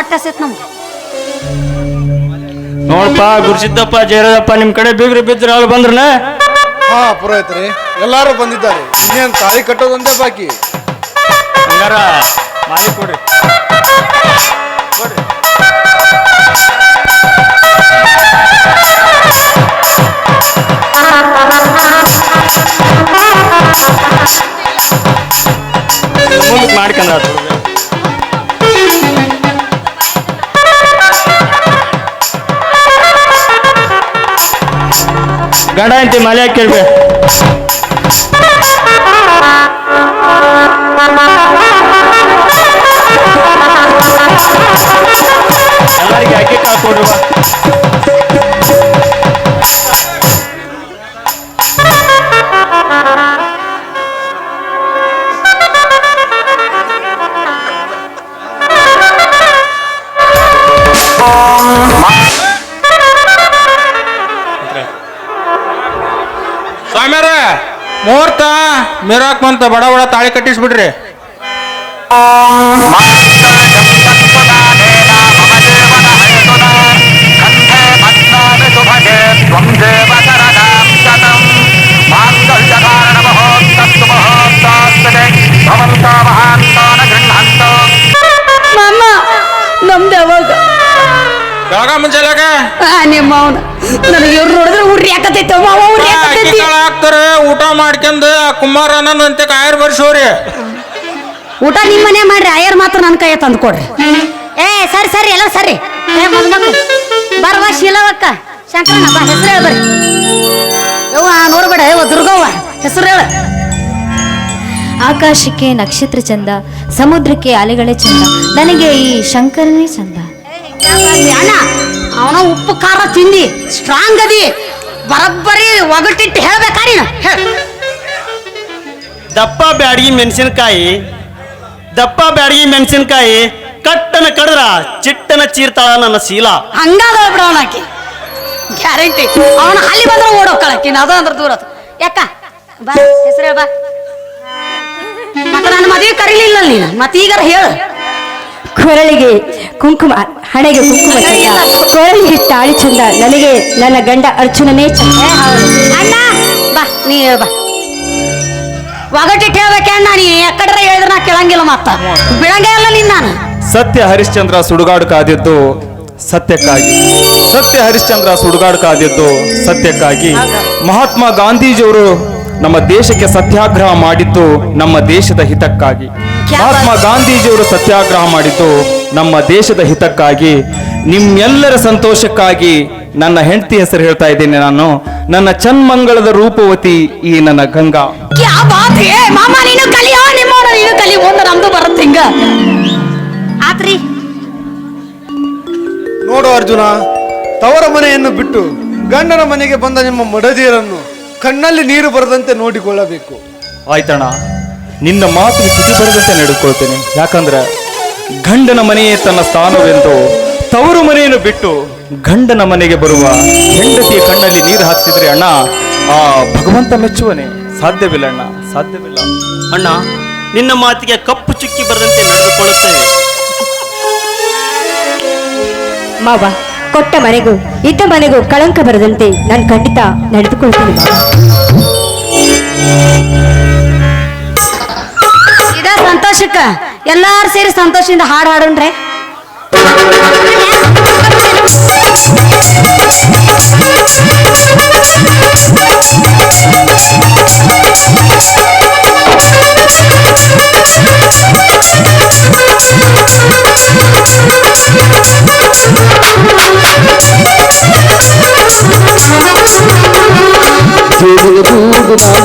ಹೊಟ್ಟೆ ಹಸಿತ್ ನಮ್ಗೆ. ನೋಡಪ್ಪ ಗುರುಸಿದ್ದಪ್ಪ ಜಯರಾಜಪ್ಪ ನಿಮ್ ಕಡೆ ಬೀಗ್ರಿ ಬಿದ್ರೆ ಅವ್ರು ಬಂದ್ರನ? ಹಾ ಪುರೋಹಿತರೆ ಎಲ್ಲಾರು ಬಂದಿದ್ದಾರೆ. ಇನ್ನೇನ್ ತಾಳಿ ಕಟ್ಟೋದೊಂದೇ ಬಾಕಿ. ಹಂಗಾರ ಮಾಡಿ ಕೊಡ್ರಿ. ಮುಂದಕ್ಕೆ ಮಾಡ್ಕೊಂಡ್ರ ಗಂಡ ಅಂತಿ ಮಲೆ ಕೇಳ್ಬೇ ಎಲ್ಲರಿಗೆ ಅಕ್ಕಿ ಕಾಳು ಮಿರಾಕ್ ಬಂತ ಬಡ ಬಡ ತಾಳಿ ಕಟ್ಟಿಸ್ಬಿಡ್ರಿ ಮಾಮ ಬೆಳಗ ಮುಂಜಾಲಾಗ ನಿಮ್ಮ ಅವನ. ನನಗೆ ಇವ್ರು ನೋಡಿದ್ರೆ ಉರಿ ಯಾಕತೈತೆ ಮಾವ ಹಾಕತೈತಿ ಕಾಳು ಹಾಕ್ತಾರೆ ಊಟ ಮಾಡ್ಕೊಂಡ್ ಕುಮಾರ ಅನ್ನಂತೆ ಕಾಯರ್ ಬರ್ಸೋರಿ. ಊಟ ನಿಮ್ಮ ಮನೆ ಮಾಡ್ರಿ ಆಯರ್ ಮಾತ್ರ ನನ್ನ ಕೈ ತಂದು ಕೊಡ್ರಿ. ಏ ಸರಿ ಸರಿ ಎಲ್ಲ ಸರಿ. ಏ ಮದ್ಮಕ್ಳು ಬರವ ಶೀಲವಕ್ಕ. ಶಂಕರಣ್ಣ ಬಾ ಹೆಸರು ಹೇಳ ಬರ್ರಿ. ಯವ್ವ ನೋಡ್ಬೇಡ ಯವ್ವ ದುರ್ಗವ್ವ. ಹೆಸರು ಹೇಳ. ಆಕಾಶಕ್ಕೆ ನಕ್ಷತ್ರ ಚಂದ ಸಮುದ್ರಕ್ಕೆ ಅಲೆಗಳೇ ಚಂದ ನನಗೆ ಈ ಶಂಕರನೇ ಚಂದ. ಅಣ್ಣ ಅವನ ಉಪ್ಪು ಖಾರ ತಿಂದಿ ಸ್ಟ್ರಾಂಗ್ ಅದಿ. ಬರಬ್ಬರಿ ಒಗಟಿಟ್ಟು ಹೇಳ್ಬೇಕಾರಿ. ದಪ್ಪ ಬ್ಯಾಡಗಿ ಮೆಣಸಿನಕಾಯಿ ದಪ್ಪ ಬ್ಯಾಡಗಿ ಮೆಣಸಿನಕಾಯಿ ಕಟ್ಟನ ಕಡದ್ರ ಚಿಟ್ಟನ ಚೀರ್ತಾಳ ನನ್ನ ಶೀಲ. ಹಂಗಾದ ಬಿಡೋಣ ಆಕಿ. ಗ್ಯಾರಂಟಿ. ಅವನ ಅಲ್ಲಿ ಬಂದ್ರೆ ಓಡೋಕ್ಕಳಕಿ ಅದ ಅಂದ್ರೆ ದೂರ ಯಾಕ? ಬಾ ಹೆಸರು ಬಾ. ಮತ್ತೆ ನನ್ನ ಮದುವೆ ಕರೀಲಿಲ್ಲ ನೀನು. ಮತ್ತೆ ಈಗಾರ ಹೇಳು. ಕೊರಳಿಗೆ ಕುಂಕುಮ ಹಣೆಗೆ ಕುಂಕುಮ ಚಂದ. ಕೊರಳಿಗೆ ತಾಳಿ ಚಂದ. ನನಗೆ ನನ್ನ ಗಂಡ ಅರ್ಜುನನೇ ಚಂದ. ಅಣ್ಣ ಬಾ ನೀ ಹೇಳ ಬಾ. ಒಗಟಿಟ್ಟು ಹೇಳ್ಬೇಕೆ ಅಣ್ಣ ನೀ? ಎಕ್ಕಡ್ರೆ ಹೇಳಿದ್ರೆ ನಾ ಕೇಳಂಗಿಲ್ಲ ಮತ್ತ. ಬಿಡಂಗೇ ಇಲ್ಲ ನಿನ್ನ ನಾನು. ಸತ್ಯ ಹರಿಶ್ಚಂದ್ರ ಸುಡುಗಾಡು ಕಾದಿದ್ದು ಸತ್ಯಕ್ಕಾಗಿ. ಸತ್ಯ ಹರಿಶ್ಚಂದ್ರ ಸುಡುಗಾಡು ಕಾದಿದ್ದು ಸತ್ಯಕ್ಕಾಗಿ. ಮಹಾತ್ಮ ಗಾಂಧೀಜಿಯವರು ನಮ್ಮ ದೇಶಕ್ಕೆ ಸತ್ಯಾಗ್ರಹ ಮಾಡಿದ್ದು ನಮ್ಮ ದೇಶದ ಹಿತಕ್ಕಾಗಿ. ಮಹಾತ್ಮ ಗಾಂಧೀಜಿಯವರು ಸತ್ಯಾಗ್ರಹ ಮಾಡಿದ್ದು ನಮ್ಮ ದೇಶದ ಹಿತಕ್ಕಾಗಿ ನಿಮ್ಮೆಲ್ಲರ ಸಂತೋಷಕ್ಕಾಗಿ ನನ್ನ ಹೆಂಡತಿ ಹೆಸರು ಹೇಳ್ತಾ ಇದ್ದೇನೆ ನಾನು. ನನ್ನ ಚನ್ಮಂಗಳದ ರೂಪವತಿ ಈ ನನ್ನ ಗಂಗಾ. ನೋಡು ಅರ್ಜುನ ತವರ ಮನೆಯನ್ನು ಬಿಟ್ಟು ಗಂಡನ ಮನೆಗೆ ಬಂದ ನಿಮ್ಮ ಮಡದಿಯರನ್ನು ಕಣ್ಣಲ್ಲಿ ನೀರು ಬರದಂತೆ ನೋಡಿಕೊಳ್ಳಬೇಕು. ಆಯ್ತಣ್ಣ. ನಿನ್ನ ಮಾತಿಗೆ ಚ್ಯುತಿ ಬರದಂತೆ ನಡೆದುಕೊಳ್ತೇನೆ ಯಾಕಂದ್ರೆ ಗಂಡನ ಮನೆಯೇ ತನ್ನ ಸ್ಥಾನವೆಂದು ತವರು ಮನೆಯನ್ನು ಬಿಟ್ಟು ಗಂಡನ ಮನೆಗೆ ಬರುವ ಹೆಂಡತಿಯ ಕಣ್ಣಲ್ಲಿ ನೀರು ಹಾಕ್ತಿದ್ರೆ ಅಣ್ಣ ಆ ಭಗವಂತ ಮೆಚ್ಚುವನೆ. ಸಾಧ್ಯವಿಲ್ಲ ಅಣ್ಣ ಸಾಧ್ಯವಿಲ್ಲ. ಅಣ್ಣ ನಿನ್ನ ಮಾತಿಗೆ ಕಪ್ಪು ಚುಕ್ಕಿ ಬರದಂತೆ ನಡೆದುಕೊಳ್ಳುತ್ತೇನೆ ಮಾವ ಕೊಟ್ಟ ಮನೆಗೂ ಇದ್ದ ಮನೆಗೂ ಕಳಂಕ ಬರದಂತೆ ನಾನು ಖಂಡಿತ ನಡೆದುಕೊಳ್ತೇನೆ ಮಾವ. ಸಂತೋಷಕ್ಕ? ಎಲ್ಲಾರು ಸೇರಿ ಸಂತೋಷದಿಂದ ಹಾಡು ಹಾಡೋಣ್ರೆ.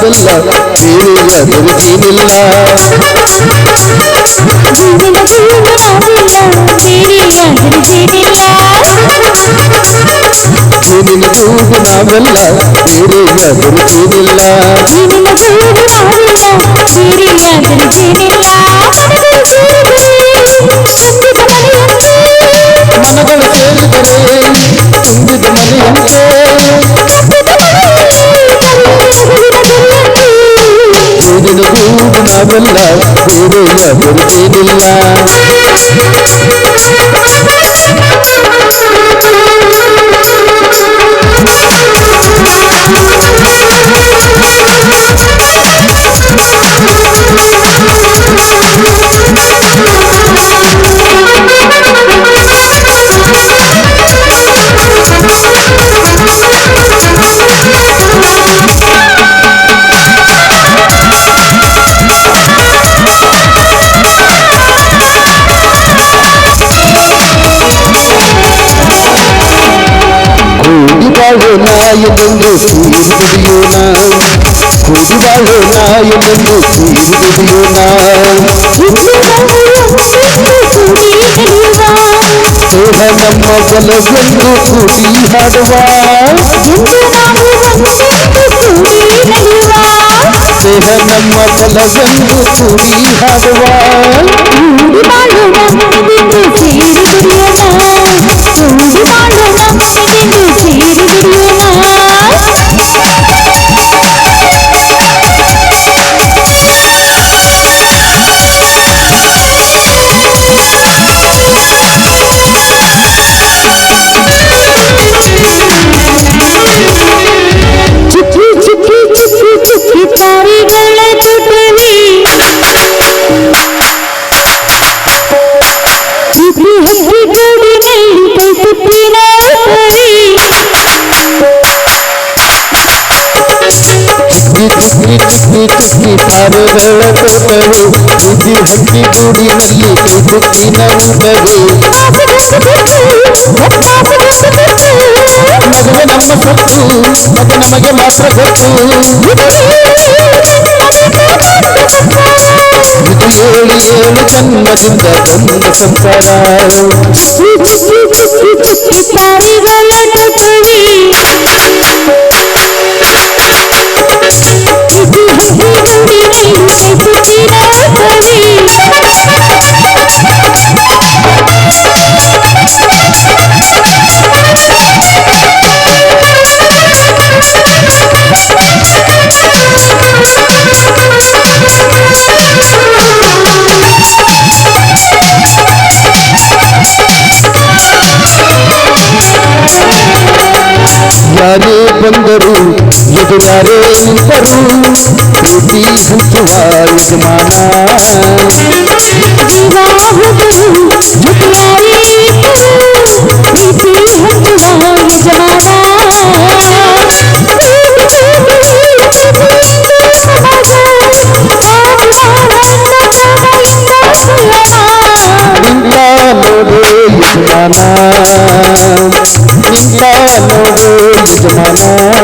செல்வா வீணில்ல திருத்தீனில்ல நீனில தூகு நாவெல்ல வீணில்ல திருத்தீனில்ல நீனில தூகு நாவெல்ல வீணில்ல love గాయములు తీరుదునా సోహనమ్మ గలవెల్లు కూడి హడవా సేహనమ్మ గలవెల్లు కూడి హడవా ಚಿಕ್ಕಿ ಚಿಕ್ಕಿ ಚಿಕ್ಕಿ ತಾರೆಗಳ ತೋಟವು ಬುದ್ಧಿ ಹಕ್ಕಿ ಗೂಡಿನಲ್ಲಿ ಕೈ ಬುಕ್ಕಿನ ಊಟವು ಮದುವೆ ನಮ್ಮ ಸತ್ತು ಅದು ನಮಗೆ ಮಾತ್ರ ಗೊತ್ತು ಇದು ಏಳು ಏಳು ಜನ್ಮದಿಂದ ಬಂದ ಸಂಸಾರ ಚುಕ್ಕಿ Jadi కొందరు ఎదురారే ఇంతరు ప్రీతి గుర్తువారు ఇంట్లో ఉన్నావు నిజమనా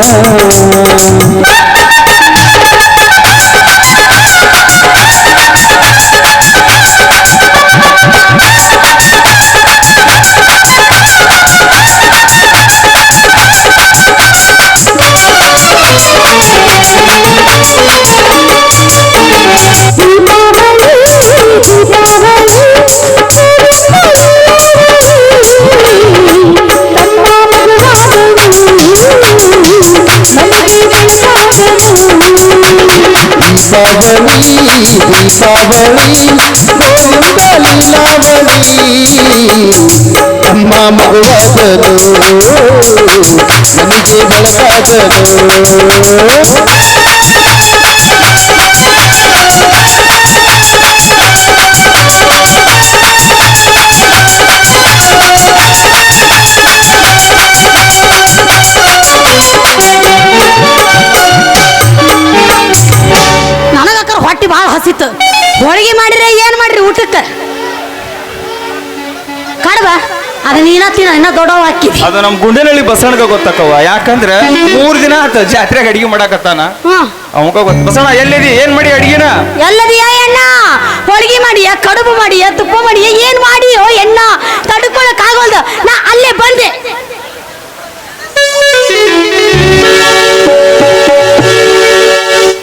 ದೀಪಾವಳಿ ಗೋವಿಂದ ಲೀಲಾವಳಿ ಅಮ್ಮ ಮಗುವಾದನು ನನಗೆ ಬೆಳಕಾದನು ನನಗಕ್ಕರ ಹೊಟ್ಟಿ ಭಾಳ ಹಸಿತ್ತು ಹೋಳಿಗೆ ಮಾಡಿದ್ರೆ ಏನು ಮಾಡ್ರಿ ಊಟಕ್ಕೆ? ಕಡಬ ಅದು ನೀನ ತಿನ್ನ ಇನ್ನ ದೊಡ್ಡವ ಹಾಕಿ ಅದು ನಮ್ಮ ಗುಂಡಿನಳ್ಳಿ ಬಸವಣ್ಣಗ ಗೊತ್ತಕ್ಕವ ಯಾಕಂದ್ರೆ ಮೂರ್ ದಿನ ಆತ ಜಾತ್ರೆಗೆ ಅಡಿಗೆ ಮಾಡಾಕತ್ತಾನ. ಅವಗ ಗೊತ್ತ ಬಸವಣ ಎಲ್ಲಿದಿ? ಏನ್ ಮಾಡಿ ಅಡಿಗೆನ? ಎಲ್ಲದಿಯ ಎಣ್ಣ? ಹೋಳಿಗೆ ಮಾಡಿಯ ಕಡುಬು ಮಾಡಿಯ ತುಪ್ಪ ಮಾಡಿಯ ಏನ್ ಮಾಡಿಯೋ ಎಣ್ಣ? ತಡ್ಕೊಳಕ್ ಆಗೋಲ್ದು. ನಾ ಅಲ್ಲೇ ಬಂದೆ.